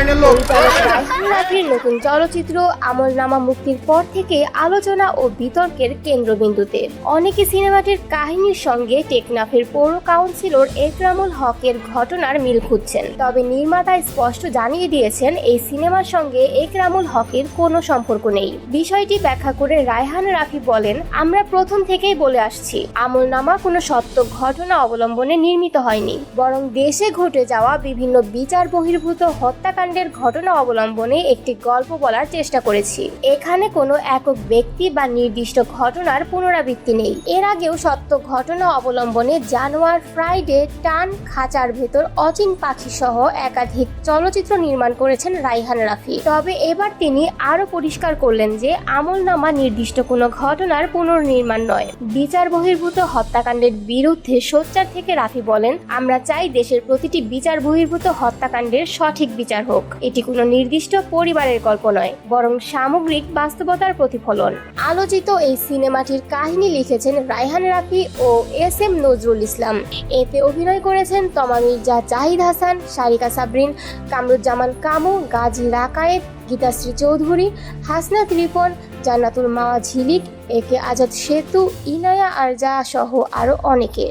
লাইনের লোক পরিচালক রায়হান রাফির নতুন চলচ্চিত্র আমলনামা মুক্তির পর থেকে আলোচনা ও বিতর্কের কেন্দ্রবিন্দুতে। অনেকে সিনেমাটির কাহিনীর সঙ্গে টেকনাফের পৌর কাউন্সিলর একরামুল হকের ঘটনার মিল খুঁজছেন। তবে নির্মাতা স্পষ্ট জানিয়ে দিয়েছেন, এই সিনেমার সঙ্গে একরামুল হকের কোনো সম্পর্ক নেই। বিষয়টি ব্যাখ্যা করে রায়হান রাফি বলেন, আমরা প্রথম থেকেই বলে আসছি, আমলনামা কোনো সত্য ঘটনা অবলম্বনে নির্মিত হয়নি। বরং দেশে ঘটে যাওয়া বিভিন্ন বিচার বহির্ভূত হত্যাকাণ্ডের ঘটনা অবলম্বনে একটি গল্প বলার চেষ্টা করেছি। এখানে কোনো একক ব্যক্তি বা নির্দিষ্ট ঘটনার পুনরাবৃত্তি নেই। এর আগেও সত্য ঘটনা অবলম্বনে জানোয়ার ফ্রাইডে টান খাঁচার ভেতর অচিন পাখি সহ একাধিক চলচ্চিত্র নির্মাণ করেছেন রাইহান রাফি। তবে এবার তিনি আরও পরিষ্কার করলেন যে, আমলনামা নির্দিষ্ট কোনো ঘটনার পুনর্নির্মাণ নয়। বিচার বহির্ভূত হত্যাকাণ্ডের বিরুদ্ধে সোচ্চার থেকে রাফি বলেন, আমরা চাই দেশের প্রতিটি বিচার বহির্ভূত হত্যাকাণ্ডের সঠিক বিচার হোক। এটি কোনো নির্দিষ্ট পরিবারের গল্প নয়, বরং সামগ্রিক বাস্তবতার প্রতিফলন। আলোচিত এই সিনেমাটির কাহিনী লিখেছেন রায়হান রাফি ও এস এম নজরুল ইসলাম। এতে অভিনয় করেছেন তমা মির্জা জাহিদ হাসান, সারিকা সাবরিন, কামরুজ্জামান কামু, গাজী রাকায়েত, গীতাশ্রী চৌধুরী, হাসনাত রিপন, জান্নাতুল মাওয়া ঝিলিক একে আজাদ সেতু, ইনায়া আরজা সহ আরও অনেকে।